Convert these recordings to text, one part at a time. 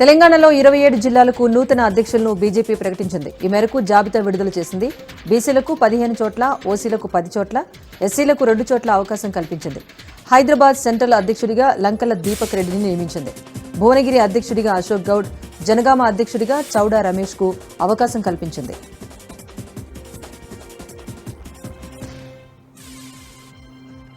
తెలంగాణలో ఇరవై ఏడు జిల్లాలకు నూతన అధ్యక్షులను బీజేపీ ప్రకటించింది. ఈ మేరకు జాబితా విడుదల చేసింది. బీసీలకు పదిహేను చోట్ల ఓసీలకు పది చోట్ల ఎస్సీలకు రెండు చోట్ల అవకాశం కల్పించింది. హైదరాబాద్ సెంట్రల్ అధ్యక్షుడిగా లంకల దీపక్ రెడ్డిని నియమించింది. భువనగిరి అధ్యక్షుడిగా అశోక్ గౌడ్ జనగామ అధ్యక్షుడిగా చౌడా రమేష్కు అవకాశం కల్పించింది.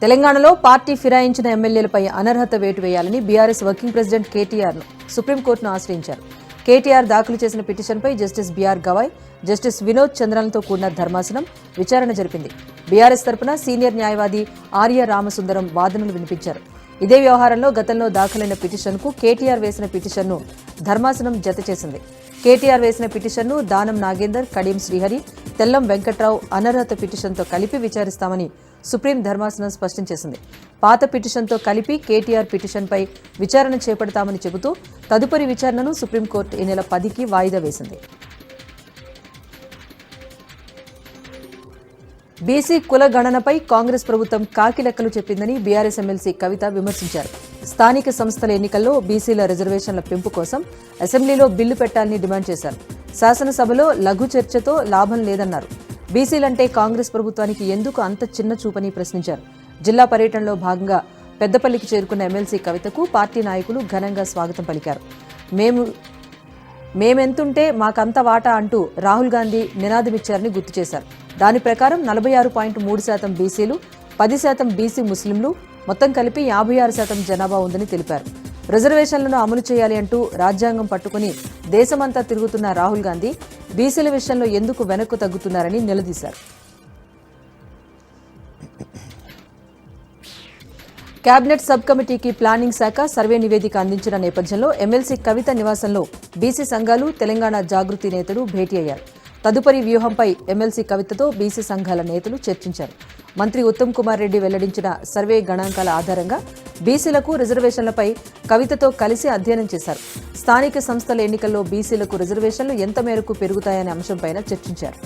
తెలంగాణలో పార్టీ ఫిరాయించిన ఎమ్మెల్యేలపై అనర్హత వేటు వేయాలని బీఆర్ఎస్ వర్కింగ్ ప్రెసిడెంట్ కేటీఆర్ను సుప్రీంకోర్టును ఆశ్రయించారు. కేటీఆర్ దాఖలు చేసిన పిటిషన్పై justice BR Gavai justice Vinod చంద్రన్తో కూడిన ధర్మాసనం విచారణ జరిపింది. బీఆర్ఎస్ తరపున సీనియర్ న్యాయవాది ఆర్య రామసుందరం వాదనలు వినిపించారు. ఇదే వ్యవహారంలో గతంలో దాఖలైన పిటిషన్కు కేటీఆర్ వేసిన పిటిషన్ను ధర్మాసనం జత చేసింది. కేటీఆర్ వేసిన పిటిషన్ను దానం నాగేందర్ కడియం శ్రీహరి తెల్లం వెంకట్రావు అనర్హత పిటిషన్తో కలిపి విచారిస్తామని సుప్రీం ధర్మాసనం స్పష్టం చేసింది. పాత పిటిషన్తో కలిపి కేటీఆర్ పిటిషన్పై విచారణ చేపడతామని చెబుతూ తదుపరి విచారణను సుప్రీంకోర్టు ఈ నెల పదికి వాయిదా వేసింది. బీసీ కుల గణనపై కాంగ్రెస్ ప్రభుత్వం కాకి లెక్కలు చెప్పిందని బీఆర్ఎస్ ఎమ్మెల్సీ కవిత విమర్శించారు. స్థానిక సంస్థల ఎన్నికల్లో బీసీల రిజర్వేషన్ల పెంపు కోసం అసెంబ్లీలో బిల్లు పెట్టాలని డిమాండ్ చేశారు. శాసనసభలో లఘు చర్చతో లాభం లేదన్నారు. బీసీలంటే కాంగ్రెస్ ప్రభుత్వానికి ఎందుకు అంత చిన్న చూపని ప్రశ్నించారు. జిల్లా పర్యటనలో భాగంగా పెద్దపల్లికి చేరుకున్న ఎమ్మెల్సీ కవితకు పార్టీ నాయకులు ఘనంగా స్వాగతం పలికారు. మేము మేమెంతుంటే మాకంత వాటా అంటూ రాహుల్ గాంధీ నినాదమిచ్చారని గుర్తు చేశారు. దాని ప్రకారం నలభై ఆరు పాయింట్ మూడు శాతం బీసీలు పది శాతం బీసీ ముస్లింలు మొత్తం కలిపి యాభై ఆరు శాతం జనాభా ఉందని తెలిపారు. రిజర్వేషన్లను అమలు చేయాలి అంటూ రాజ్యాంగం పట్టుకుని దేశమంతా తిరుగుతున్న రాహుల్ గాంధీ బీసీల విషయంలో ఎందుకు వెనక్కు తగ్గుతున్నారని నిలదీశారు. కేబినెట్ సబ్ కమిటీకి ప్లానింగ్ శాఖ సర్వే నివేదిక అందించిన నేపథ్యంలో ఎమ్మెల్సీ కవిత నివాసంలో బీసీ సంఘాలు తెలంగాణ జాగృతి నేతలు భేటీ అయ్యారు. తదుపరి వ్యూహంపై ఎమ్మెల్సీ కవితతో బీసీ సంఘాల నేతలు చర్చించారు. మంత్రి ఉత్తమ్ కుమార్ రెడ్డి వెల్లడించిన సర్వే గణాంకాల ఆధారంగా బీసీలకు రిజర్వేషన్లపై కవితతో కలిసి అధ్యయనం చేశారు. స్థానిక సంస్థల ఎన్నికల్లో బీసీలకు రిజర్వేషన్లు ఎంత మేరకు పెరుగుతాయనే అంశంపైన చర్చించారు.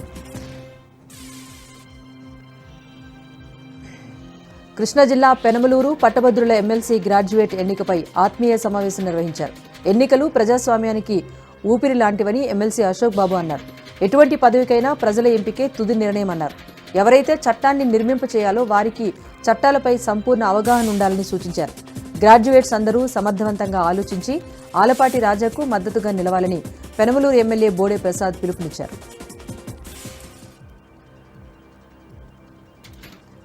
కృష్ణా జిల్లా పెనమలూరు పట్టభద్రుల ఎమ్మెల్సీ గ్రాడ్యుయేట్ ఎన్నికపై ఆత్మీయ సమావేశం నిర్వహించారు. ఎన్నికలు ప్రజాస్వామ్యానికి ఊపిరి లాంటివని ఎమ్మెల్సీ అశోక్ బాబు అన్నారు. ఎటువంటి పదవికైనా ప్రజల ఎంపికే తుది నిర్ణయం అన్నారు ఎవరైతే చట్టాన్ని నిర్మింప చేయాలో వారికి చట్టాలపై సంపూర్ణ అవగాహన ఉండాలని సూచించారు. గ్రాడ్యుయేట్స్ అందరూ సమర్థవంతంగా ఆలోచించి ఆలపాటి రాజాకు మద్దతుగా నిలవాలని పెనమలూరు ఎమ్మెల్యే బోడే ప్రసాద్ పిలుపునిచ్చారు.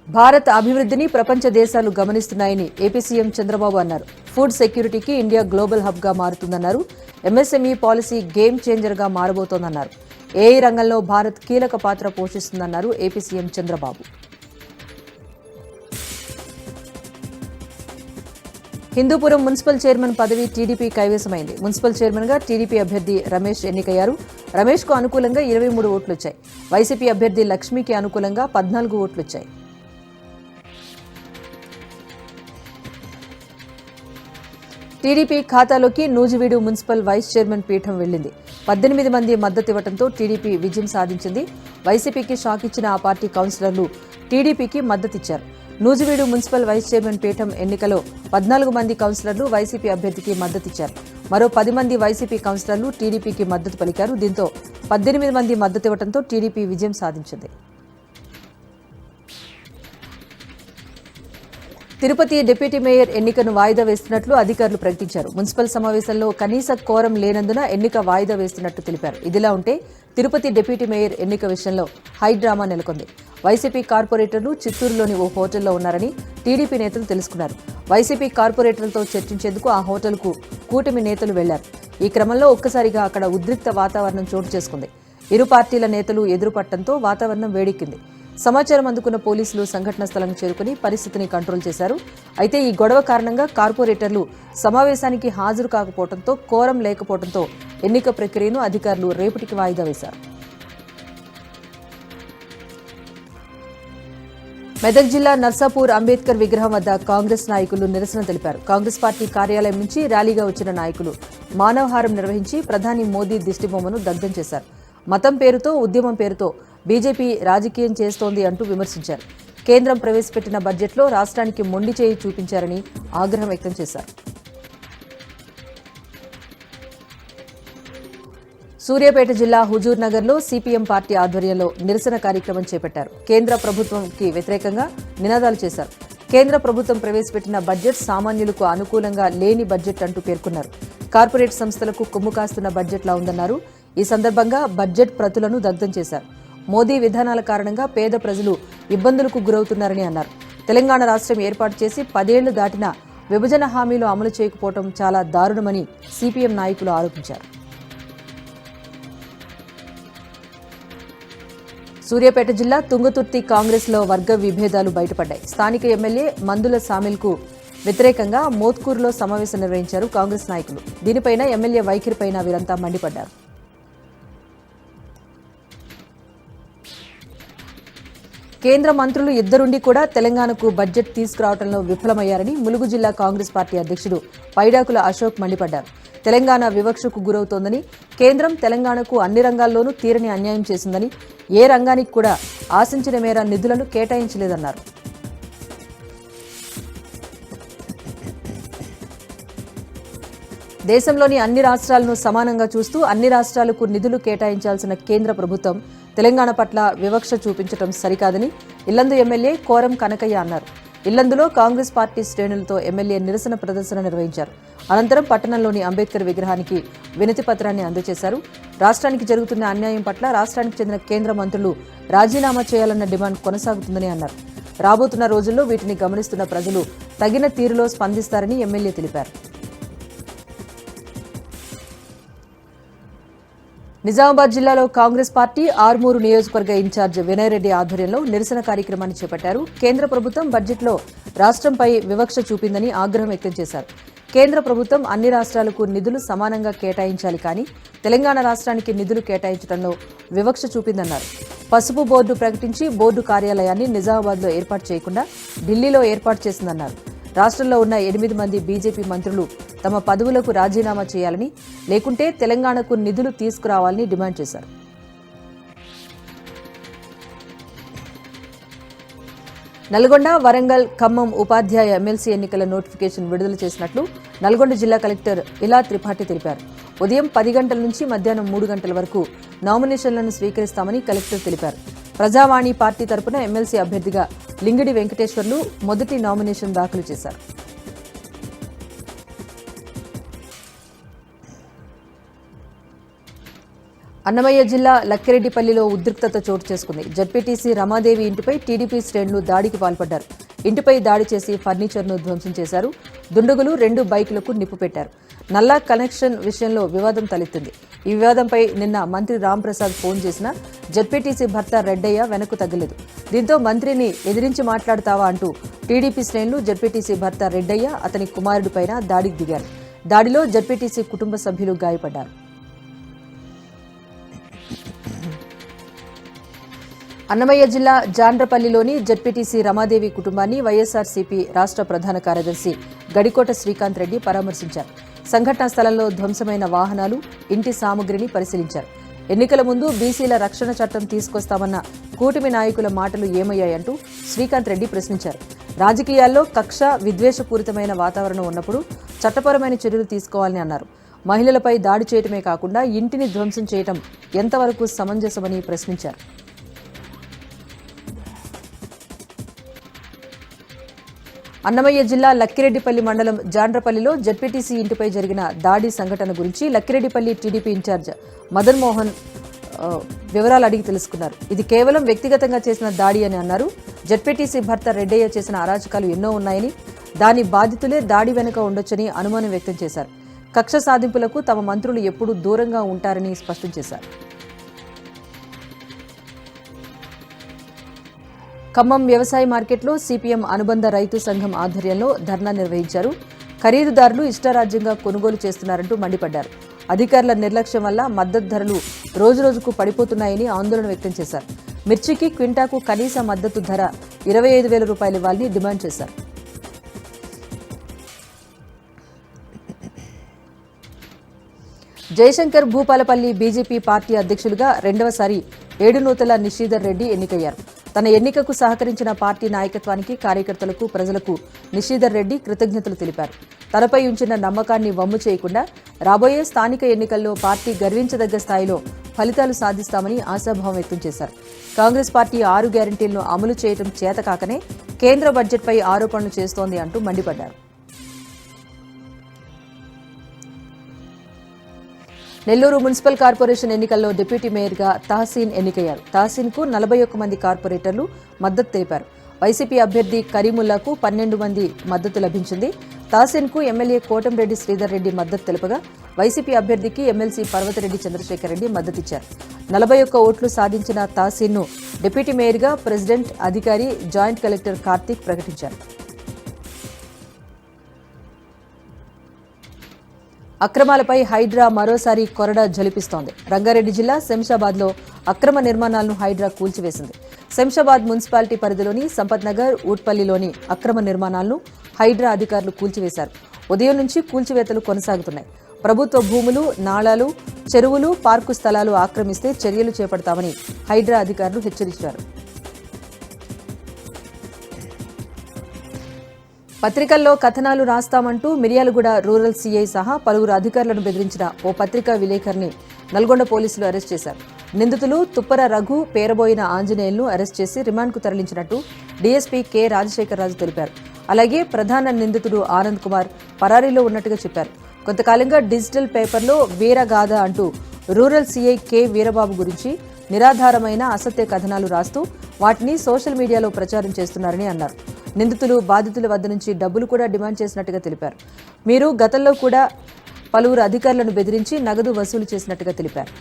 భారత్ అభివృద్ధిని ప్రపంచ దేశాలు గమనిస్తున్నాయని ఏపీ సీఎం చంద్రబాబు అన్నారు. ఫుడ్ సెక్యూరిటీకి ఇండియా గ్లోబల్ హబ్గా మారుతుందన్నారు. ఎంఎస్ఎంఈ పాలసీ గేమ్ చేంజర్గా మారబోతోందన్నారు. ఏఐ రంగంలో భారత్ కీలక పాత్ర పోషిస్తుందన్నారు AP CM Chandrababu. Hindupuram municipal chairman పదవి టీడీపీ కైవసమైంది. మున్సిపల్ చైర్మన్గా టీడీపీ అభ్యర్థి రమేష్ ఎన్నికయ్యారు. రమేష్కు అనుకూలంగా ఇరవై మూడు ఓట్లు వచ్చాయి వైసీపీ అభ్యర్థి లక్ష్మికి అనుకూలంగా పద్నాలుగు ఓట్లు వచ్చాయి టీడీపీ ఖాతాలోకి నూజివీడు మున్సిపల్ వైస్ చైర్మన్ పీఠం వెళ్ళింది పద్దెనిమిది మంది మద్దతు ఇవ్వడంతో టీడీపీ విజయం సాధించింది. వైసీపీకి షాక్ ఇచ్చిన ఆ పార్టీ కౌన్సిలర్లు టీడీపీకి మద్దతిచ్చారు నూజివీడు మున్సిపల్ వైస్ చైర్మన్ పీఠం ఎన్నికలో పద్నాలుగు మంది కౌన్సిలర్లు వైసీపీ అభ్యర్థికి మద్దతిచ్చారు మరో పది మంది వైసీపీ కౌన్సిలర్లు టీడీపీకి మద్దతు పలికారు. దీంతో పద్దెనిమిది మంది మద్దతు ఇవ్వడంతో టీడీపీ విజయం సాధించింది. తిరుపతి డిప్యూటీ మేయర్ ఎన్నికను వాయిదా వేస్తున్నట్లు అధికారులు ప్రకటించారు. మున్సిపల్ సమావేశంలో కనీస కోరం లేనందున ఎన్నిక వాయిదా వేస్తున్నట్టు తెలిపారు. ఇదిలా ఉంటే తిరుపతి డిప్యూటీ మేయర్ ఎన్నిక విషయంలో హై డ్రామా నెలకొంది. వైసీపీ కార్పొరేటర్లు చిత్తూరులోని ఓ హోటల్లో ఉన్నారని టీడీపీ నేతలు తెలుసుకున్నారు. వైసీపీ కార్పొరేటర్లతో చర్చించేందుకు ఆ హోటల్కు కూటమి నేతలు వెళ్ళారు. ఈ క్రమంలో ఒక్కసారిగా అక్కడ ఉద్రిక్త వాతావరణం చోటు చేసుకుంది. ఇరు పార్టీల నేతలు ఎదురుపట్టడంతో వాతావరణం వేడెక్కింది. సమాచారం అందుకున్న పోలీసులు సంఘటన స్థలం చేరుకుని పరిస్థితిని కంట్రోల్ చేశారు. అయితే ఈ గొడవ కారణంగా కార్పొరేటర్లు సమావేశానికి హాజరు కాకపోవడంతో కోరం లేకపోవడంతో ఎన్నిక ప్రక్రియను అధికారులు రేపటికి వాయిదా వేశారు. మెదక్ జిల్లా నర్సాపూర్ అంబేద్కర్ విగ్రహం వద్ద కాంగ్రెస్ నాయకులు నిరసన తెలిపారు. కాంగ్రెస్ పార్టీ కార్యాలయం నుంచి ర్యాలీగా వచ్చిన నాయకులు మానవహారం నిర్వహించి ప్రధాని మోదీ దిష్టిబొమ్మను దగ్ధం చేశారు. మతం పేరుతో ఉద్యమం పేరుతో బీజేపీ రాజకీయం చేస్తోంది అంటూ విమర్శించారు. కేంద్రం ప్రవేశపెట్టిన బడ్జెట్లో రాష్ట్రానికి మొండి చేయి చూపించారని ఆగ్రహం వ్యక్తం చేశారు. సూర్యాపేట జిల్లా హుజూర్ నగర్లో సిపిఎం పార్టీ ఆధ్వర్యంలో నిరసన కార్యక్రమం చేపట్టారు. కేంద్ర ప్రభుత్వంకి వ్యతిరేకంగా నినాదాలు చేశారు. కేంద్ర ప్రభుత్వం ప్రవేశపెట్టిన బడ్జెట్ సామాన్యులకు అనుకూలంగా లేని బడ్జెట్ అంటూ పేర్కొన్నారు. కార్పొరేట్ సంస్థలకు కొమ్ము కాస్తున్న బడ్జెట్లా ఉందన్నారు. ఈ సందర్భంగా బడ్జెట్ ప్రతులను దగ్ధం చేశారు. మోదీ విధానాల కారణంగా పేద ప్రజలు ఇబ్బందులకు గురవుతున్నారని అన్నారు. తెలంగాణ రాష్ట్రం ఏర్పాటు చేసి పదేళ్ళు దాటినా విభజన హామీలు అమలు చేయకపోవడం చాలా దారుణమని సిపిఎం నాయకులు ఆరోపించారు. సూర్యాపేట జిల్లా తుంగతుర్తి కాంగ్రెస్లో వర్గ విభేదాలు బయటపడ్డాయి. స్థానిక ఎమ్మెల్యే మందుల సామిల్కు వ్యతిరేకంగా మోత్కూరులో సమావేశం నిర్వహించారు కాంగ్రెస్ నాయకులు. దీనిపైన ఎమ్మెల్యే వైఖరిపైన వీరంతా మండిపడ్డారు. కేంద్ర మంత్రులు ఇద్దరుండి కూడా తెలంగాణకు బడ్జెట్ తీసుకురావడంలో విఫలమయ్యారని ములుగు జిల్లా కాంగ్రెస్ పార్టీ అధ్యక్షుడు పైడాకుల అశోక్ మండిపడ్డారు. తెలంగాణ వివక్షకు గురవుతోందని కేంద్రం తెలంగాణకు అన్ని రంగాల్లోనూ తీరని అన్యాయం చేసిందని ఏ రంగానికి కూడా ఆశించిన మేర నిధులను కేటాయించలేదన్నారు. దేశంలోని అన్ని రాష్ట్రాలను సమానంగా చూస్తూ అన్ని రాష్ట్రాలకు నిధులు కేటాయించాల్సిన కేంద్ర ప్రభుత్వం తెలంగాణ పట్ల వివక్ష చూపించడం సరికాదని ఇల్లందు ఎమ్మెల్యే కోరం కనకయ్య అన్నారు. ఇల్లందులో కాంగ్రెస్ పార్టీ శ్రేణులతో ఎమ్మెల్యే నిరసన ప్రదర్శన నిర్వహించారు. అనంతరం పట్టణంలోని అంబేద్కర్ విగ్రహానికి వినతి పత్రాన్ని అందజేశారు. రాష్ట్రానికి జరుగుతున్న అన్యాయం పట్ల రాష్ట్రానికి చెందిన కేంద్ర మంత్రులు రాజీనామా చేయాలన్న డిమాండ్ కొనసాగుతుందని అన్నారు. రాబోతున్న రోజుల్లో వీటిని గమనిస్తున్న ప్రజలు తగిన తీరులో స్పందిస్తారని ఎమ్మెల్యే తెలిపారు. నిజామాబాద్ జిల్లాలో కాంగ్రెస్ పార్టీ ఆర్మూరు నియోజకవర్గ ఇన్ఛార్జ్ వినయరెడ్డి ఆధ్వర్యంలో నిరసన కార్యక్రమాన్ని చేపట్టారు. కేంద్ర ప్రభుత్వం బడ్జెట్లో రాష్ట్రంపై వివక్ష చూపిందని ఆగ్రహం వ్యక్తం చేశారు. కేంద్ర ప్రభుత్వం అన్ని రాష్ట్రాలకు నిధులు సమానంగా కేటాయించాలి కానీ తెలంగాణ రాష్ట్రానికి నిధులు కేటాయించడంలో వివక్ష చూపిందన్నారు. పసుపు బోర్డు ప్రకటించి బోర్డు కార్యాలయాన్ని నిజామాబాద్లో ఏర్పాటు చేయకుండా ఢిల్లీలో ఏర్పాటు చేసిందన్నారు. రాష్ట్రంలో ఉన్న ఎనిమిది మంది బీజేపీ మంత్రులు తమ పదవులకు రాజీనామా చేయాలని లేకుంటే తెలంగాణకు నిధులు తీసుకురావాలని డిమాండ్ చేశారు. నల్గొండ వరంగల్ ఖమ్మం ఉపాధ్యాయ ఎమ్మెల్సీ ఎన్నికల నోటిఫికేషన్ విడుదల చేసినట్లు నల్గొండ జిల్లా కలెక్టర్ ఇలా త్రిపాఠి తెలిపారు. ఉదయం పది గంటల నుంచి మధ్యాహ్నం మూడు గంటల వరకు నామినేషన్లను స్వీకరిస్తామని కలెక్టర్ తెలిపారు. ప్రజావాణి పార్టీ తరపున ఎమ్మెల్సీ అభ్యర్థిగా లింగిడి వెంకటేశ్వర్లు మొదటి నామినేషన్ దాఖలు చేశారు. అన్నమయ్య జిల్లా లక్కిరెడ్డిపల్లిలో ఉద్రిక్తత చోటు చేసుకుంది. జడ్పీటీసీ రమాదేవి ఇంటిపై టీడీపీ శ్రేణులు దాడికి పాల్పడ్డారు. ఇంటిపై దాడి చేసి ఫర్నిచర్ను ధ్వంసం చేశారు. దుండగులు రెండు బైకులకు నిప్పు పెట్టారు. నల్లా కనెక్షన్ విషయంలో వివాదం తలెత్తింది. ఈ వివాదంపై నిన్న మంత్రి రాంప్రసాద్ ఫోన్ చేసినా జడ్పీటీసీ భర్త రెడ్డయ్య వెనక్కు తగ్గలేదు. దీంతో మంత్రిని ఎదిరించి మాట్లాడతావా అంటూ టీడీపీ శ్రేణులు జడ్పీటీసీ భర్త రెడ్డయ్య అతని కుమారుడిపైన దాడికి దిగారు. దాడిలో జడ్పీటీసీ కుటుంబ సభ్యులు గాయపడ్డారు. అన్నమయ్య జిల్లా జాండ్రపల్లిలోని జడ్పీటీసీ రమాదేవి కుటుంబాన్ని వైఎస్ఆర్సీపీ రాష్ట్ర ప్రధాన కార్యదర్శి గడికోట శ్రీకాంత్ రెడ్డి పరామర్శించారు. సంఘటనా స్థలంలో ధ్వంసమైన వాహనాలు ఇంటి సామగ్రిని పరిశీలించారు. ఎన్నికల ముందు బీసీల రక్షణ చట్టం తీసుకొస్తామన్న కూటమి నాయకుల మాటలు ఏమయ్యాయంటూ శ్రీకాంత్ రెడ్డి ప్రశ్నించారు. రాజకీయాల్లో కక్ష విద్వేషపూరితమైన వాతావరణం ఉన్నప్పుడు చట్టపరమైన చర్యలు తీసుకోవాలని అన్నారు. మహిళలపై దాడి చేయటమే కాకుండా ఇంటిని ధ్వంసం చేయటం ఎంతవరకు సమంజసమని ప్రశ్నించారు. అన్నమయ్య జిల్లా లక్కిరెడ్డిపల్లి మండలం జాండ్రపల్లిలో జడ్పీటీసీ ఇంటిపై జరిగిన దాడి సంఘటన గురించి Lakkireddipalli TDP in charge Madan Mohan వివరాలు అడిగి తెలుసుకున్నారు. ఇది కేవలం వ్యక్తిగతంగా చేసిన దాడి అని అన్నారు. జడ్పీటీసీ భర్త రెడ్డయ్య చేసిన అరాచకాలు ఎన్నో ఉన్నాయని దాని బాధితులే దాడి వెనుక ఉండొచ్చని అనుమానం వ్యక్తం చేశారు. కక్ష సాధింపులకు తమ మంత్రులు ఎప్పుడూ దూరంగా ఉంటారని స్పష్టం చేశారు. ఖమ్మం వ్యవసాయ మార్కెట్లో సిపిఎం అనుబంధ రైతు సంఘం ఆధ్వర్యంలో ధర్నా నిర్వహించారు. ఖరీదుదారులు ఇష్టారాజ్యంగా కొనుగోలు చేస్తున్నారంటూ మండిపడ్డారు. అధికారుల నిర్లక్ష్యం వల్ల మద్దతు ధరలు రోజురోజుకు పడిపోతున్నాయని ఆందోళన వ్యక్తం చేశారు. మిర్చికి క్వింటాకు కనీస మద్దతు ధర ఇరవై ఐదు వేల రూపాయలు ఇవ్వాలని డిమాండ్ చేశారు. జయశంకర్ భూపాలపల్లి బీజేపీ పార్టీ అధ్యక్షులుగా రెండవసారి ఏడునూతల నిషీధర్ రెడ్డి ఎన్నికయ్యారు. తన ఎన్నికకు సహకరించిన పార్టీ నాయకత్వానికి కార్యకర్తలకు ప్రజలకు నిషీధర్ రెడ్డి కృతజ్ఞతలు తెలిపారు. తనపై ఉంచిన నమ్మకాన్ని వమ్ము చేయకుండా రాబోయే స్థానిక ఎన్నికల్లో పార్టీ గర్వించదగ్గ స్థాయిలో ఫలితాలు సాధిస్తామని ఆశాభావం వ్యక్తం చేశారు. కాంగ్రెస్ పార్టీ ఆరు గ్యారంటీలను అమలు చేయడం చేతకాకనే కేంద్ర బడ్జెట్పై ఆరోపణలు చేస్తోంది అంటూ మండిపడ్డారు. నెల్లూరు మున్సిపల్ కార్పొరేషన్ ఎన్నికల్లో డిప్యూటీ మేయర్గా తహసీన్ ఎన్నికయ్యారు. తహసీన్కు నలభై ఒక్క మంది కార్పొరేటర్లు మద్దతు తెలిపారు. వైసీపీ అభ్యర్థి కరీముల్లాకు పన్నెండు మంది మద్దతు లభించింది. తహసీన్కు ఎమ్మెల్యే కోటంరెడ్డి శ్రీధర్ రెడ్డి మద్దతు తెలుపగా వైసీపీ అభ్యర్థికి ఎమ్మెల్సీ పర్వతరెడ్డి చంద్రశేఖర్ రెడ్డి మద్దతిచ్చారు నలభై ఒక్క ఓట్లు సాధించిన తహసీన్ను డిప్యూటీ మేయర్గా ప్రెసిడెంట్ అధికారి జాయింట్ కలెక్టర్ కార్తీక్ ప్రకటించారు. అక్రమాలపై హైడ్రా మరోసారి కొరడ జలిపిస్తోంది రంగారెడ్డి జిల్లా శంషాబాద్లో అక్రమ నిర్మాణాలను హైడ్రా కూల్చివేసింది. శంషాబాద్ మున్సిపాలిటీ పరిధిలోని సంపత్నగర్ ఊట్పల్లిలోని అక్రమ నిర్మాణాలను హైడ్రా అధికారులు కూల్చివేశారు. ఉదయం నుంచి కూల్చివేతలు కొనసాగుతున్నాయి. ప్రభుత్వ భూములు నాళాలు చెరువులు పార్కు స్థలాలు ఆక్రమిస్తే చర్యలు చేపడతామని హైడ్రా అధికారులు హెచ్చరించారు. పత్రికల్లో కథనాలు రాస్తామంటూ మిర్యాలగూడ రూరల్ సీఐ సహా పలువురు అధికారులను బెదిరించిన ఓ పత్రికా విలేకరిని నల్గొండ పోలీసులు అరెస్ట్ చేశారు. నిందితులు తుప్పర రఘు పేరబోయిన ఆంజనేయులను అరెస్ట్ చేసి రిమాండ్కు తరలించినట్టు డీఎస్పీ కె రాజశేఖరరాజు తెలిపారు. అలాగే ప్రధాన నిందితుడు ఆనంద్ కుమార్ పరారీలో ఉన్నట్టుగా చెప్పారు. కొంతకాలంగా డిజిటల్ పేపర్లో వీరగాథ అంటూ రూరల్ సీఐ కె వీరబాబు గురించి నిరాధారమైన అసత్య కథనాలు రాస్తూ వాటిని సోషల్ మీడియాలో ప్రచారం చేస్తున్నారని అన్నారు. నిందితులు బాధితుల వద్ద నుంచి డబ్బులు కూడా డిమాండ్ చేసినట్టుగా తెలిపారు. మీరు గతంలో కూడా పలువురు అధికారులను బెదిరించి నగదు వసూలు చేసినట్టుగా తెలిపారు.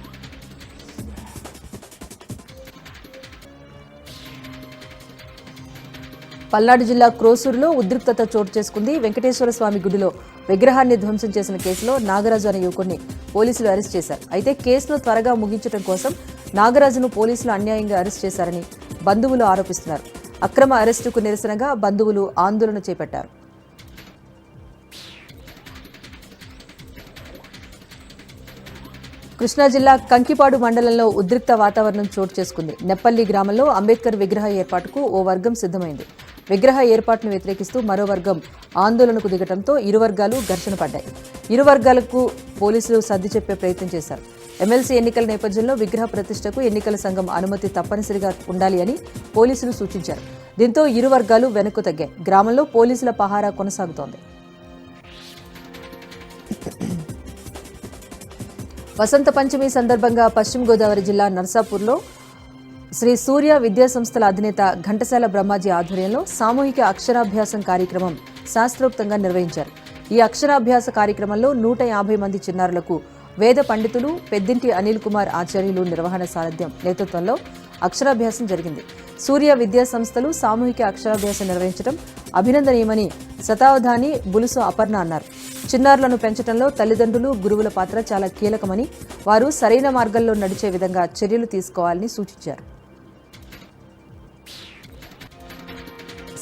పల్నాడు జిల్లా క్రోసూరులో ఉద్రిక్తత చోటు చేసుకుంది. వెంకటేశ్వర స్వామి గుడిలో విగ్రహాన్ని ధ్వంసం చేసిన కేసులో నాగరాజు అనే యువకుడిని పోలీసులు అరెస్ట్ చేశారు. అయితే కేసును త్వరగా ముగించడం కోసం నాగరాజును పోలీసులు అన్యాయంగా అరెస్ట్ చేశారని బంధువులు ఆరోపిస్తున్నారు. అక్రమ అరెస్టుకు నిరసనగా బంధువులు ఆందోళన చేపట్టారు. కృష్ణా జిల్లా కంకిపాడు మండలంలో ఉద్రిక్త వాతావరణం చోటు చేసుకుంది. నెప్పల్లి గ్రామంలో అంబేద్కర్ విగ్రహ ఏర్పాటుకు ఓ వర్గం సిద్ధమైంది. విగ్రహ ఏర్పాటును వ్యతిరేకిస్తూ మరో వర్గం ఆందోళనకు దిగటంతో ఇరు వర్గాలు ఘర్షణ పడ్డాయి. ఇరు వర్గాలకు పోలీసులు సర్ది చెప్పే ప్రయత్నం చేశారు. ఎమ్మెల్సీ ఎన్నికల నేపథ్యంలో విగ్రహ ప్రతిష్టకు ఎన్నికల సంఘం అనుమతి తప్పనిసరిగా ఉండాలి అని పోలీసులు సూచించారు. దీంతో ఇరు వర్గాలు వెనక్కు తగ్గాయి. గ్రామంలో పోలీసుల పహారా కొనసాగుతోంది. వసంత పంచమి సందర్భంగా పశ్చిమ గోదావరి జిల్లా నర్సాపూర్లో శ్రీ సూర్య విద్యా సంస్థల అధినేత ఘంటసాల బ్రహ్మాజీ ఆధ్వర్యంలో సామూహిక అక్షరాభ్యాసం కార్యక్రమం శాస్త్రోక్తంగా నిర్వహించారు. ఈ అక్షరాభ్యాస కార్యక్రమంలో నూట యాభై మంది చిన్నారులకు వేద పండితులు పెద్దింటి అనిల్ కుమార్ ఆచార్యులు నిర్వహణ సారథ్యం నేతృత్వంలో అక్షరాభ్యాసం జరిగింది. సూర్య విద్యా సంస్థలు సామూహిక అక్షరాభ్యాసం నిర్వహించడం అభినందనీయమని శతావధాని బులుసు అపర్ణ అన్నారు. చిన్నారులను పెంచడంలో తల్లిదండ్రులు గురువుల పాత్ర చాలా కీలకమని వారు సరైన మార్గంలో నడిచే విధంగా చర్యలు తీసుకోవాలని సూచించారు.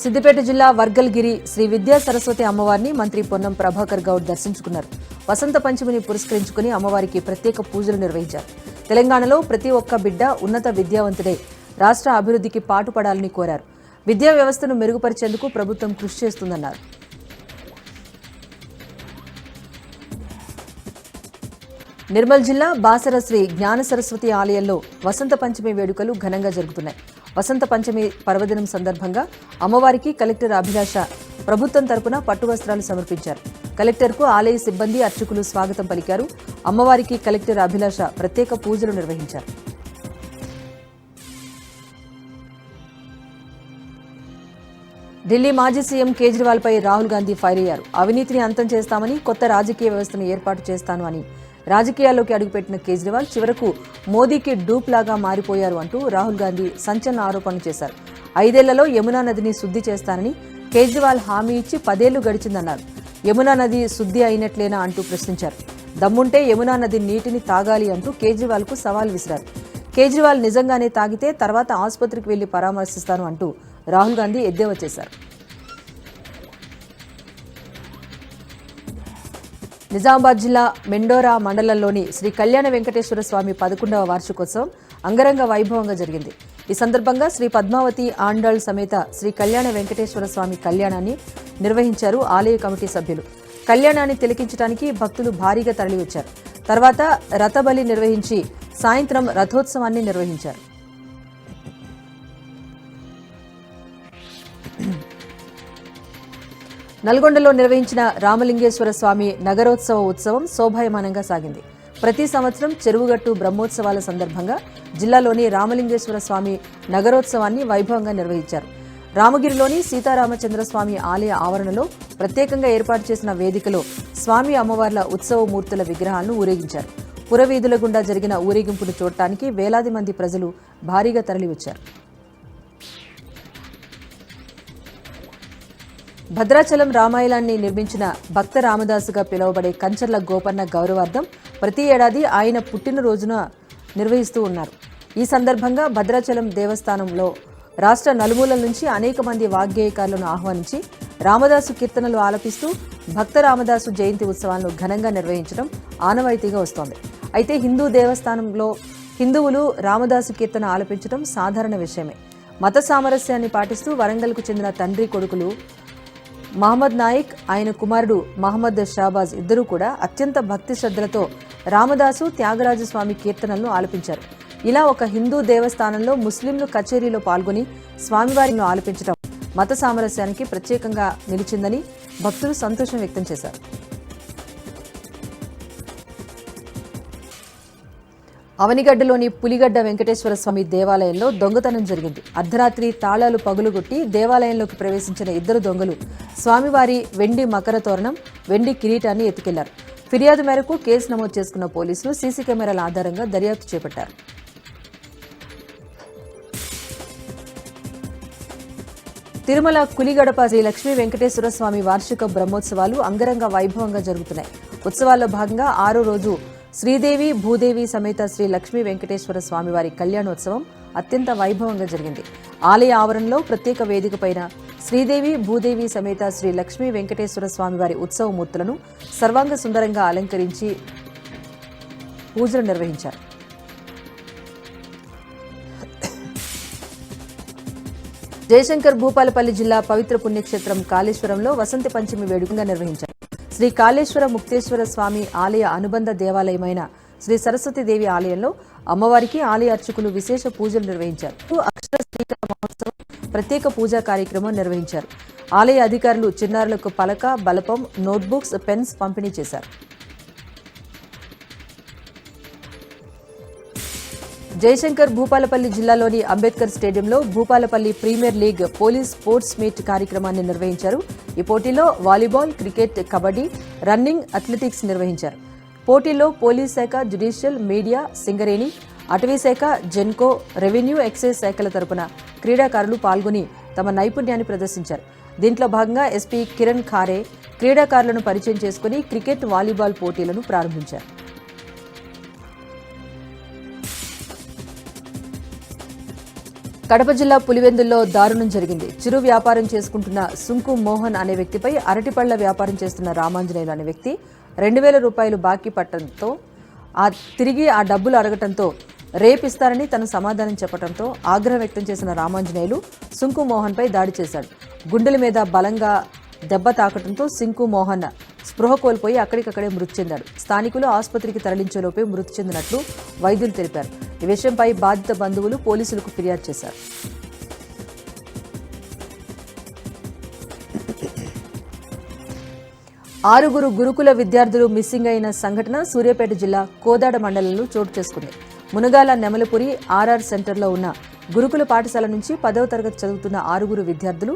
సిద్దిపేట జిల్లా వర్గల్గిరి శ్రీ విద్యా సరస్వతి అమ్మవారిని మంత్రి పొన్నం ప్రభాకర్ గౌడ్ దర్శించుకున్నారు. వసంత పంచమిని పురస్కరించుకుని అమ్మవారికి ప్రత్యేక పూజలు నిర్వహించారు. తెలంగాణలో ప్రతి ఒక్క బిడ్డ ఉన్నత విద్యావంతుడే. రాష్ట్ర అభివృద్ధికి పాటుపడాలని కోరారు. విద్యా వ్యవస్థను మెరుగుపరిచేందుకు ప్రభుత్వం కృషి చేస్తుందన్నారు. నిర్మల్ జిల్లా బాసర శ్రీ జ్ఞాన సరస్వతి ఆలయంలో వసంత పంచమి వేడుకలు ఘనంగా జరుగుతున్నాయి. వసంత పంచమి పర్వదినం సందర్భంగా అమ్మవారికి కలెక్టర్ అభిలాష ప్రభుత్వం తరపున పట్టు వస్త్రాలు సమర్పించారు. కలెక్టర్కు ఆలయ సిబ్బంది అర్చకులు స్వాగతం పలికారు. అమ్మవారికి కలెక్టర్ అభిలాష ప్రత్యేక పూజలు నిర్వహించారు. ఢిల్లీ మాజీ సీఎం కేజ్రీవాల్పై రాహుల్ గాంధీ ఫైర్ అయ్యారు. అవినీతిని అంతం చేస్తామని కొత్త రాజకీయ వ్యవస్థను ఏర్పాటు చేస్తాను అని రాజకీయాల్లోకి అడుగుపెట్టిన కేజ్రీవాల్ చివరకు మోదీకి డూప్ లాగా మారిపోయారు అంటూ రాహుల్ గాంధీ సంచలన ఆరోపణలు చేశారు. ఐదేళ్ళలో యమునా నదిని శుద్ధి చేస్తానని కేజ్రీవాల్ హామీ ఇచ్చి పదేళ్ళు గడిచిందన్నారు. యమునా నది శుద్ధి అయినట్లేనా అంటూ ప్రశ్నించారు. దమ్ముంటే యమునా నది నీటిని తాగాలి అంటూ కేజ్రీవాల్కు సవాల్ విసిరారు. కేజ్రీవాల్ నిజంగానే తాగితే తర్వాత ఆసుపత్రికి వెళ్ళి పరామర్శిస్తాను అంటూ రాహుల్ గాంధీ ఎద్దేవా చేశారు. నిజామాబాద్ జిల్లా మెండోరా మండలంలోని శ్రీ కళ్యాణ వెంకటేశ్వర స్వామి పదకొండవ వార్షికోత్సవం అంగరంగ వైభవంగా జరిగింది. ఈ సందర్భంగా శ్రీ పద్మావతి ఆండాళ్ సమేత శ్రీ కళ్యాణ వెంకటేశ్వర స్వామి కళ్యాణాన్ని నిర్వహించారు ఆలయ కమిటీ సభ్యులు. కళ్యాణాన్ని తిలకించడానికి భక్తులు భారీగా తరలివచ్చారు. తర్వాత రథబలి నిర్వహించి సాయంత్రం రథోత్సవాన్ని నిర్వహించారు. నల్గొండలో నిర్వహించిన రామలింగేశ్వర స్వామి నగరోత్సవ ఉత్సవం శోభాయమానంగా సాగింది. ప్రతి సంవత్సరం చెరువుగట్టు బ్రహ్మోత్సవాల సందర్భంగా జిల్లాలోని రామలింగేశ్వర స్వామి నగరోత్సవాన్ని వైభవంగా నిర్వహించారు. రామగిరిలోని సీతారామచంద్ర స్వామి ఆలయ ఆవరణలో ప్రత్యేకంగా ఏర్పాటు చేసిన వేదికలో స్వామి అమ్మవార్ల ఉత్సవ మూర్తుల విగ్రహాలను ఊరేగించారు. పురవీధుల గుండా జరిగిన ఊరేగింపును చూడటానికి వేలాది మంది ప్రజలు భారీగా తరలివచ్చారు. భద్రాచలం రామాయణాన్ని నిర్మించిన భక్త రామదాసుగా పిలువబడే కంచర్ల గోపన్న గౌరవార్థం ప్రతి ఏడాది ఆయన పుట్టినరోజున నిర్వహిస్తూ ఉన్నారు. ఈ సందర్భంగా భద్రాచలం దేవస్థానంలో రాష్ట్ర నలుమూలల నుంచి అనేక మంది వాగ్గేయకారులను ఆహ్వానించి రామదాసు కీర్తనలు ఆలపిస్తూ భక్త రామదాసు జయంతి ఉత్సవాలను ఘనంగా నిర్వహించడం ఆనవాయితీగా వస్తోంది. అయితే హిందూ దేవస్థానంలో హిందువులు రామదాసు కీర్తన ఆలపించడం సాధారణ విషయమే. మత సామరస్యాన్ని పాటిస్తూ వరంగల్కు చెందిన తండ్రి కొడుకులు మహమ్మద్ నాయిక్ ఆయన కుమారుడు మహమ్మద్ షాబాజ్ ఇద్దరూ కూడా అత్యంత భక్తి శ్రద్ధలతో రామదాసు త్యాగరాజు స్వామి కీర్తనలను ఆలపించారు. ఇలా ఒక హిందూ దేవస్థానంలో ముస్లింలు కచేరీలో పాల్గొని స్వామివారిని ఆలపించడం మత సామరస్యానికి ప్రత్యేకంగా నిలిచిందని భక్తులు సంతోషం వ్యక్తం చేశారు. అవనిగడ్డలోని పులిగడ్డ వెంకటేశ్వర స్వామి దేవాలయంలో దొంగతనం జరిగింది. అర్ధరాత్రి తాళాలు పగులుగొట్టి దేవాలయంలోకి ప్రవేశించిన ఇద్దరు దొంగలు స్వామివారి వెండి మకర తోరణం వెండి కిరీటాన్ని ఎత్తుకెళ్ళారు. ఫిర్యాదు మేరకు కేసు నమోదు చేసుకున్న పోలీసులు సీసీ కెమెరాల ఆధారంగా దర్యాప్తు చేపట్టారు. తిరుమల కులిగడప శ్రీ లక్ష్మీ వెంకటేశ్వర స్వామి వార్షిక బ్రహ్మోత్సవాలు అంగరంగ వైభవంగా జరుగుతున్నాయి. ఉత్సవాల్లో భాగంగా ఆరో రోజు శ్రీదేవి భూదేవి సమేత శ్రీ లక్ష్మీ వెంకటేశ్వర స్వామివారి కళ్యాణోత్సవం అత్యంత వైభవంగా జరిగింది. ఆలయ ఆవరణలో ప్రత్యేక వేదిక పైన శ్రీదేవి భూదేవి సమేత శ్రీ లక్ష్మీ వెంకటేశ్వర స్వామివారి ఉత్సవ మూర్తులను సర్వాంగ సుందరంగా అలంకరించి పూజలు నిర్వహించారు. జయశంకర్ భూపాలపల్లి జిల్లా పవిత్ర పుణ్యక్షేత్రం కాళేశ్వరంలో వసంత పంచమి వేడుకగా నిర్వహించారు. శ్రీ కాళేశ్వర ముక్తేశ్వర స్వామి ఆలయ అనుబంధ దేవాలయమైన శ్రీ సరస్వతీదేవి ఆలయంలో అమ్మవారికి ఆలయ అర్చకులు విశేష పూజలు నిర్వహించారు. అక్షర శ్రీకర మహోత్సవం ప్రత్యేక పూజా కార్యక్రమం నిర్వహించారు. ఆలయ అధికారులు చిన్నారులకు పలక బలపం నోట్బుక్స్ పెన్స్ పంపిణీ చేశారు. జయశంకర్ భూపాలపల్లి జిల్లాలోని అంబేద్కర్ స్టేడియంలో Bhupalpally premier league police sports meet కార్యక్రమాన్ని నిర్వహించారు. ఈ పోటీలో volleyball cricket kabaddi running athletics నిర్వహించారు. పోటీలో పోలీస్ శాఖ జ్యుడిషియల్ మీడియా సింగరేణి అటవీ శాఖ జెన్కో రెవెన్యూ ఎక్సైజ్ శాఖల తరపున క్రీడాకారులు పాల్గొని తమ నైపుణ్యాన్ని ప్రదర్శించారు. దీంట్లో భాగంగా ఎస్పీ కిరణ్ ఖారే క్రీడాకారులను పరిచయం చేసుకుని క్రికెట్ వాలీబాల్ పోటీలను ప్రారంభించారు. కడప జిల్లా పులివెందుల్లో దారుణం జరిగింది. చిరు వ్యాపారం చేసుకుంటున్న సుంకు మోహన్ అనే వ్యక్తిపై అరటిపళ్ళ వ్యాపారం చేస్తున్న రామాంజనేయులు అనే వ్యక్తి రెండు వేల రూపాయలు బాకీ పట్టడంతో ఆ తిరిగి ఆ డబ్బులు అడగటంతో రేపిస్తారని తను సమాధానం చెప్పడంతో ఆగ్రహం వ్యక్తం చేసిన రామాంజనేయులు సుంకు మోహన్పై దాడి చేశాడు. గుండెల మీద బలంగా దెబ్బ తాకటంతో సింకు మోహన్ స్పృహ కోల్పోయి అక్కడికక్కడే మృతి చెందాడు స్థానికులు ఆసుపత్రికి తరలించేలోపే మృతి చెందినట్లు వైద్యులు తెలిపారు. ఈ విషయంపై బాధిత బంధువులు పోలీసులకు ఫిర్యాదు చేశారు. ఆరుగురు గురుకుల విద్యార్థులు మిస్సింగ్ అయిన సంఘటన సూర్యాపేట జిల్లా కోదాడ మండలంలో చోటు చేసుకుంది. మునగాల నెమలపురి ఆర్ఆర్ సెంటర్లో ఉన్న గురుకుల పాఠశాల నుంచి పదవ తరగతి చదువుతున్న ఆరుగురు విద్యార్థులు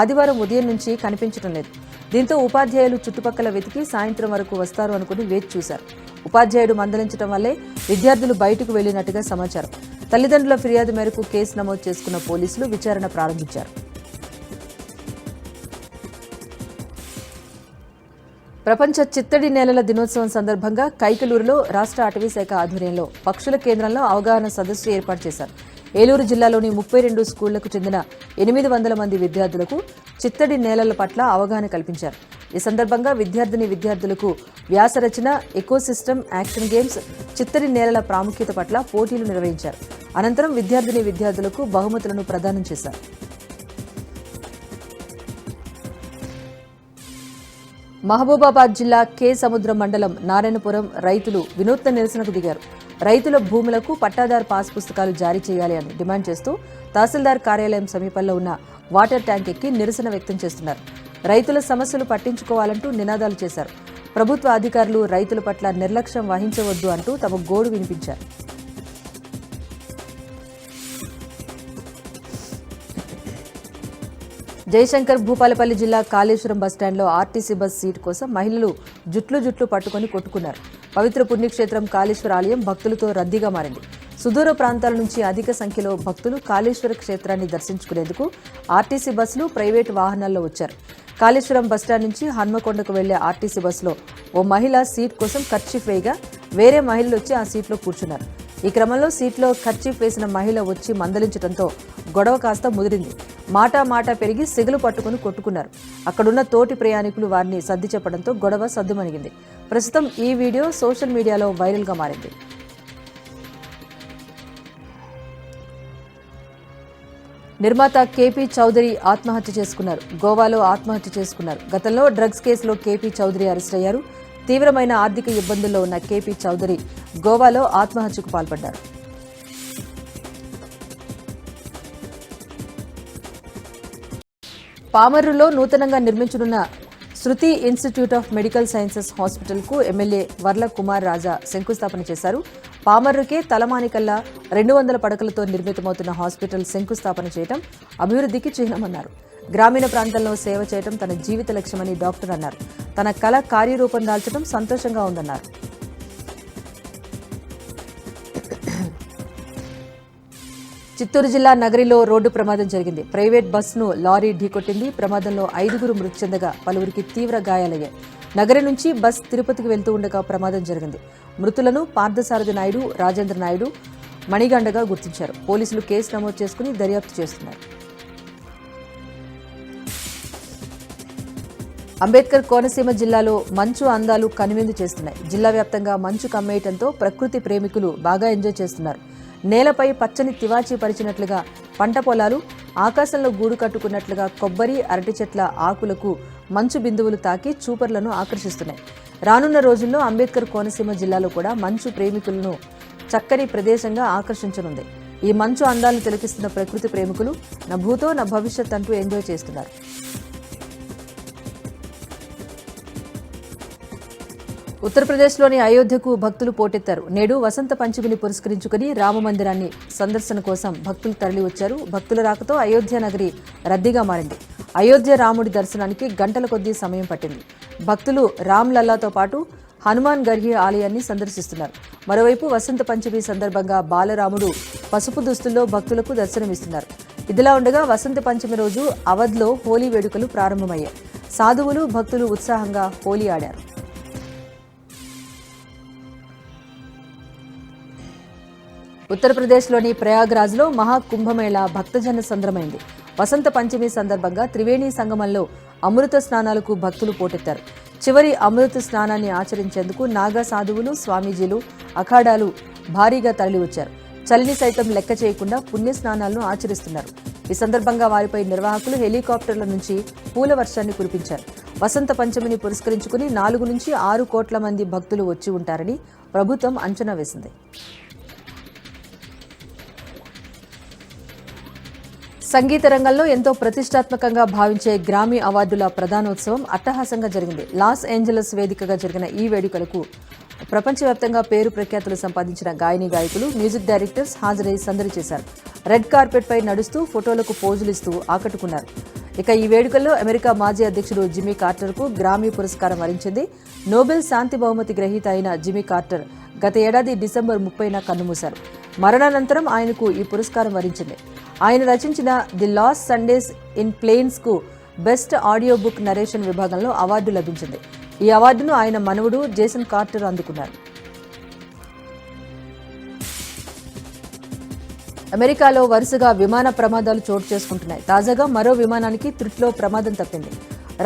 ఆదివారం ఉదయం నుంచి కనిపించడం లేదు. దీంతో ఉపాధ్యాయులు చుట్టుపక్కల వెతికి సాయంత్రం వరకు వస్తారు అనుకుని వేచి చూశారు. ఉపాధ్యాయుడు మందలించడం వల్లే విద్యార్థులు బయటకు వెళ్ళినట్టుగా సమాచారం. తల్లిదండ్రుల ఫిర్యాదు మేరకు కేసు నమోదు చేసుకున్న పోలీసులు విచారణ ప్రారంభించారు. ప్రపంచ చిత్తడి నేలల దినోత్సవం సందర్భంగా కైకలూరులో రాష్ట్ర అటవీ శాఖ ఆధ్వర్యంలో పక్షుల కేంద్రంలో అవగాహన సదస్సు ఏర్పాటు చేశారు. ఏలూరు జిల్లాలోని ముప్పై రెండు స్కూళ్ళకు చెందిన ఎనిమిది వందల మంది విద్యార్థులకు చిత్తడి నేలల పట్ల అవగాహన కల్పించారు. ఈ సందర్భంగా విద్యార్థిని విద్యార్థులకు వ్యాసరచన ఎకోసిస్టమ్ యాక్షన్ గేమ్స్ చిత్తడి నేలల ప్రాముఖ్యత పట్ల పోటీలు నిర్వహించారు. అనంతరం విద్యార్థిని విద్యార్థులకు బహుమతులను ప్రదానం చేశారు. మహబూబాబాద్ జిల్లా కే సముద్రం మండలం నారాయణపురం రైతులు వినూత్న నిరసనకు దిగారు. రైతుల భూములకు పట్టాదారు పాస్ పుస్తకాలు జారీ చేయాలి అని డిమాండ్ చేస్తూ తహసీల్దార్ కార్యాలయం సమీపంలో ఉన్న వాటర్ ట్యాంక్ ఎక్కి నిరసన వ్యక్తం చేస్తున్నారు. రైతుల సమస్యలు పట్టించుకోవాలంటూ నినాదాలు చేశారు. ప్రభుత్వ అధికారులు రైతుల పట్ల నిర్లక్ష్యం వహించవద్దు అంటూ తమ గోడు వినిపించారు. జయశంకర్ భూపాలపల్లి జిల్లా కాళేశ్వరం బస్టాండ్లో ఆర్టీసీ బస్ సీట్ కోసం మహిళలు జుట్లు జుట్లు పట్టుకొని కొట్టుకున్నారు. పవిత్ర పుణ్యక్షేత్రం కాళేశ్వర ఆలయం భక్తులతో రద్దీగా మారింది. సుదూర ప్రాంతాల నుంచి అధిక సంఖ్యలో భక్తులు కాళేశ్వర క్షేత్రాన్ని దర్శించుకునేందుకు ఆర్టీసీ బస్సులు ప్రైవేటు వాహనాల్లో వచ్చారు. కాళేశ్వరం బస్టాండ్ నుంచి హన్మకొండకు వెళ్ళే ఆర్టీసీ బస్సులో ఓ మహిళ సీట్ కోసం ఖర్చు వేయగా వేరే మహిళలు వచ్చి ఆ సీట్లో కూర్చున్నారు. ఈ క్రమంలో సీట్లో ఖర్చీఫ్ వేసిన మహిళ వచ్చి మందలించడంతో గొడవ కాస్త ముదిరింది. మాటా మాట పెరిగి సిగలు పట్టుకుని కొట్టుకున్నారు. అక్కడున్న తోటి ప్రయాణికులు వారిని సర్ది చెప్పడంతో గొడవ సద్దుమణిగింది. ప్రస్తుతం ఈ వీడియో సోషల్ మీడియాలో వైరల్గా మారింది. నిర్మాత కేపీ చౌదరి ఆత్మహత్య చేసుకున్నారు. గోవాలో ఆత్మహత్య చేసుకున్నారు. గతంలో డ్రగ్స్ కేసులో కేపీ చౌదరి అరెస్ట్ అయ్యారు. తీవ్రమైన ఆర్థిక ఇబ్బందుల్లో ఉన్న కేపీ చౌదరి గోవాలో ఆత్మహత్యకు పాల్పడ్డారు. పామర్రులో నూతనంగా నిర్మించనున్న Shruti institute of medical sciences హాస్పిటల్కు ఎమ్మెల్యే వర్ల కుమార్ రాజా శంకుస్థాపన చేశారు. పామర్రుకే తలమానికల్లా రెండు వందల పడకలతో నిర్మితమవుతున్న హాస్పిటల్ శంకుస్థాపన చేయడం అభివృద్ధికి చిహ్నమన్నారు. గ్రామీణ ప్రాంతంలో సేవ చేయడం తన జీవిత లక్ష్యమని డాక్టర్ అన్నారు. తన కళ కార్యరూపం దాల్చడం సంతోషంగా ఉందన్నారు. చిత్తూరు జిల్లా నగరిలో రోడ్డు ప్రమాదం జరిగింది. ప్రైవేట్ బస్సును లారీ ఢీకొట్టింది. ప్రమాదంలో ఐదుగురు మృతి చెందగా పలువురికి తీవ్ర గాయాలయ్యాయి. నగరి నుంచి బస్ తిరుపతికి వెళ్తూ ఉండగా ప్రమాదం జరిగింది. మృతులను పార్థసారథి నాయుడు రాజేంద్ర నాయుడు మణిగండగా గుర్తించారు. పోలీసులు కేసు నమోదు చేసుకుని దర్యాప్తు చేస్తున్నారు. అంబేద్కర్ కోనసీమ జిల్లాలో మంచు అందాలు కనువిందు చేస్తున్నాయి. జిల్లా వ్యాప్తంగా మంచు కమ్మేయటంతో ప్రకృతి ప్రేమికులు బాగా ఎంజాయ్ చేస్తున్నారు. నేలపై పచ్చని తివాచీ పరిచినట్లుగా పంట పొలాలు ఆకాశంలో గూడు కట్టుకున్నట్లుగా కొబ్బరి అరటి చెట్ల ఆకులకు మంచు బిందువులు తాకి చూపర్లను ఆకర్షిస్తున్నాయి. రానున్న రోజుల్లో అంబేద్కర్ కోనసీమ జిల్లాలో కూడా మంచు ప్రేమికులను చక్కని ప్రదేశంగా ఆకర్షించనుంది. ఈ మంచు అందాలు తిలకిస్తున్న ప్రకృతి ప్రేమికులు నా భూతో నా భవిష్యత్ అంటూ ఎంజాయ్ చేస్తున్నారు. ఉత్తరప్రదేశ్లోని అయోధ్యకు భక్తులు పోటెత్తారు. నేడు వసంత పంచమిని పురస్కరించుకుని రామ మందిరాన్ని సందర్శన కోసం భక్తులు తరలివచ్చారు. భక్తుల రాకతో అయోధ్య నగరి రద్దీగా మారింది. అయోధ్య రాముడి దర్శనానికి గంటల కొద్దీ సమయం పట్టింది. భక్తులు రామ్ లల్లాతో పాటు హనుమాన్ గర్హి ఆలయాన్ని సందర్శిస్తున్నారు. మరోవైపు వసంత పంచమి సందర్భంగా బాలరాముడు పసుపు దుస్తుల్లో భక్తులకు దర్శనమిస్తున్నారు. ఇదిలా ఉండగా వసంత పంచమి రోజు అవధ్లో హోలీ వేడుకలు ప్రారంభమయ్యాయి. సాధువులు భక్తులు ఉత్సాహంగా హోలీ ఆడారు. ఉత్తరప్రదేశ్లోని ప్రయాగ్రాజ్లో మహాకుంభమేళా భక్తజన సంద్రమైంది. వసంత పంచమి సందర్భంగా త్రివేణి సంగమంలో అమృత స్నానాలకు భక్తులు పోటెత్తారు. చివరి అమృత స్నానాన్ని ఆచరించేందుకు నాగా సాధువులు స్వామీజీలు అఖాడాలు భారీగా తరలివచ్చారు. చలిని సైతం లెక్క చేయకుండా పుణ్య స్నానాలను ఆచరిస్తున్నారు. ఈ సందర్భంగా వారిపై నిర్వాహకులు హెలికాప్టర్ల నుంచి పూల వర్షాన్ని కురిపించారు. వసంత పంచమిని పురస్కరించుకుని నాలుగు నుంచి ఆరు కోట్ల మంది భక్తులు వచ్చి ఉంటారని ప్రభుత్వం అంచనా వేసింది. సంగీత రంగంలో ఎంతో ప్రతిష్టాత్మకంగా భావించే గ్రామీ అవార్డుల ప్రధానోత్సవం అట్టహాసంగా జరిగింది. లాస్ ఏంజలస్ వేదికగా జరిగిన ఈ వేడుకలకు ప్రపంచవ్యాప్తంగా పేరు ప్రఖ్యాతులు సంపాదించిన గాయని గాయకులు మ్యూజిక్ డైరెక్టర్స్ హాజరై సందడి చేశారు. రెడ్ కార్పెట్పై నడుస్తూ ఫోటోలకు పోజులిస్తూ ఆకట్టుకున్నారు. ఇక ఈ వేడుకల్లో అమెరికా మాజీ అధ్యక్షుడు జిమ్మీ కార్టర్కు గ్రామీ పురస్కారం వరించింది. నోబెల్ శాంతి బహుమతి గ్రహీత అయిన జిమ్మీ కార్టర్ గత ఏడాది డిసెంబర్ ముప్పైన కన్నుమూశారు. మరణానంతరం ఆయనకు ఈ పురస్కారం వరించింది. ఆయన రచించిన ది లాస్ట్ సండేస్ ఇన్ ప్లేన్స్కు బెస్ట్ ఆడియో బుక్ నరేషన్ విభాగంలో అవార్డు లభించింది. ఈ అవార్డును ఆయన మనవడు జేసన్ కార్టర్ అందుకున్నారు. అమెరికాలో వరుసగా విమాన ప్రమాదాలు చోటు చేసుకుంటున్నాయి. తాజాగా మరో విమానానికి త్రుట్లో ప్రమాదం తప్పింది.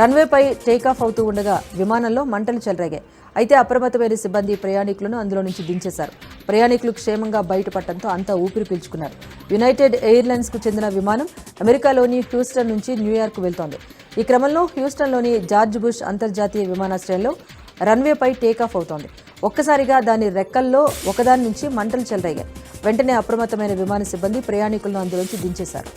రన్వేపై టేకాఫ్ అవుతూ ఉండగా విమానంలో మంటలు చెలరేగాయి. అయితే అప్రమత్తమైన సిబ్బంది ప్రయాణికులను అందులో నుంచి దించేశారు. ప్రయాణికులు క్షేమంగా బయటపడటంతో అంతా ఊపిరి పీల్చుకున్నారు. యునైటెడ్ ఎయిర్లైన్స్కు చెందిన విమానం అమెరికాలోని హ్యూస్టన్ నుంచి న్యూయార్క్ వెళ్తోంది. ఈ క్రమంలో హ్యూస్టన్లోని జార్జ్ బుష్ అంతర్జాతీయ విమానాశ్రయంలో రన్వేపై టేకాఫ్ అవుతోంది. ఒక్కసారిగా దాని రెక్కల్లో ఒకదాని నుంచి మంటలు చెలరేగాయి. వెంటనే అప్రమత్తమైన విమాన సిబ్బంది ప్రయాణికులను అందులోంచి దించేశారు.